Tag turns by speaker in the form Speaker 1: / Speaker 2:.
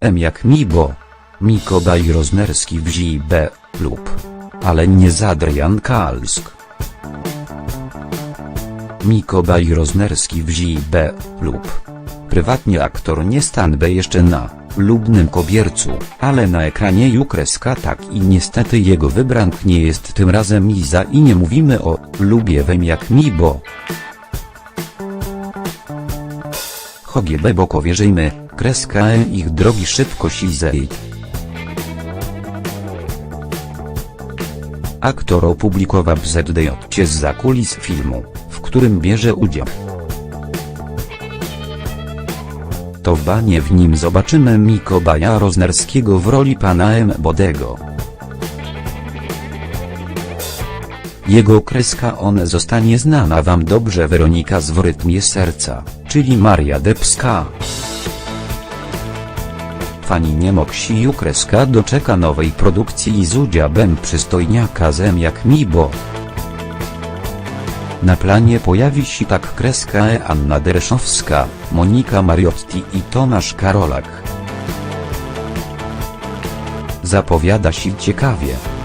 Speaker 1: M jak Mibo. Mikołaj Roznerski w B lub. Ale nie z Adrian Kalsk. Mikołaj Roznerski w B lub. Prywatnie aktor nie stanbe jeszcze na lubnym kobiercu, ale na ekranie Jukreska tak i niestety jego wybrank nie jest tym razem Iza i nie mówimy o lubię wem jak mi bo. Hogiebe boko wierzymy, kreska e ich drogi szybko sizej. Aktor opublikował ZDJ z zakulis filmu, w którym bierze udział. To banie w nim zobaczymy Mikołaja Roznerskiego w roli pana M. Bodego. Jego kreska on zostanie znana wam dobrze Weronika z w rytmie serca, czyli Maria Debska. Fani nie moksiu kreska doczeka nowej produkcji z udziałem przystojniaka zem jak Mibo. Na planie pojawi się tak kreska e Anna Dereszowska, Monika Mariotti i Tomasz Karolak. Zapowiada się ciekawie.